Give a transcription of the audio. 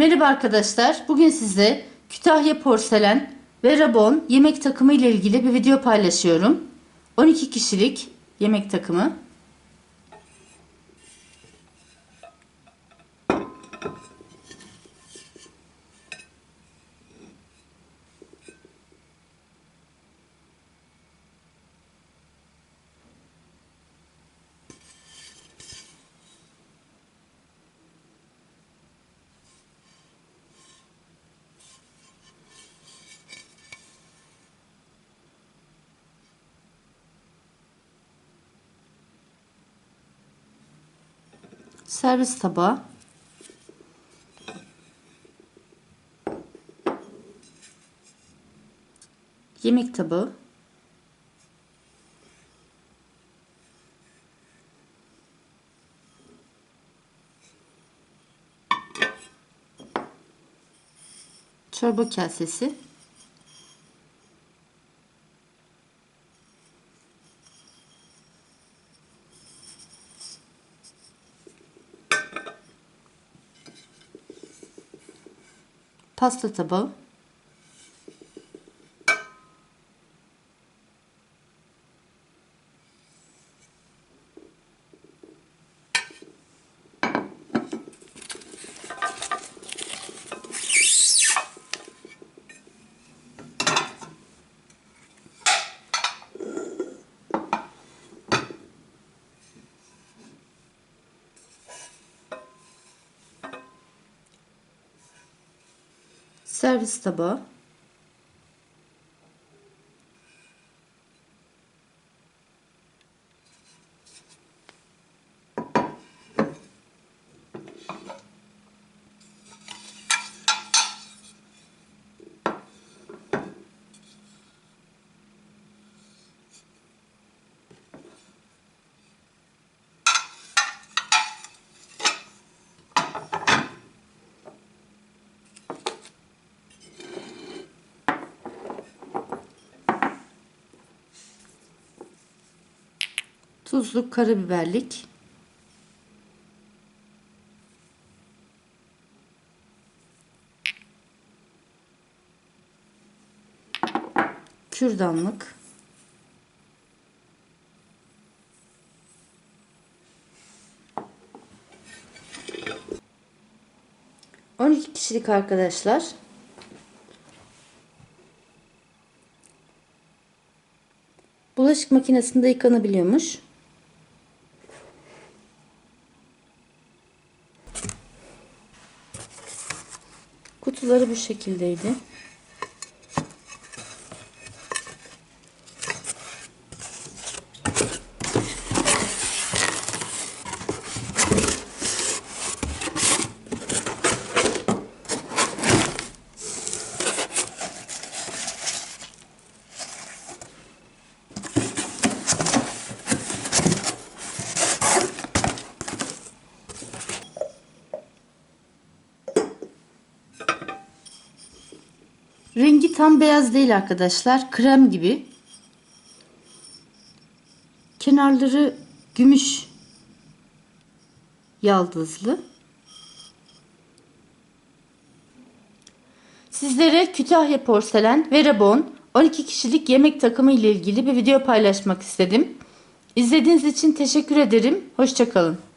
Merhaba arkadaşlar. Bugün size Kütahya Porselen ve Rabon yemek takımı ile ilgili bir video paylaşıyorum. 12 kişilik yemek takımı. Servis tabağı. Yemek tabağı. Çorba kasesi. Pasta tabağı. Servis tabağı. Tuzluk, karabiberlik. Kürdanlık. On iki kişilik arkadaşlar. Bulaşık makinesinde yıkanabiliyormuş. Kutuları bu şekildeydi. Rengi tam beyaz değil arkadaşlar. Krem gibi. Kenarları gümüş yaldızlı. Sizlere Kütahya Porselen ve Rabon 12 kişilik yemek takımı ile ilgili bir video paylaşmak istedim. İzlediğiniz için teşekkür ederim. Hoşçakalın.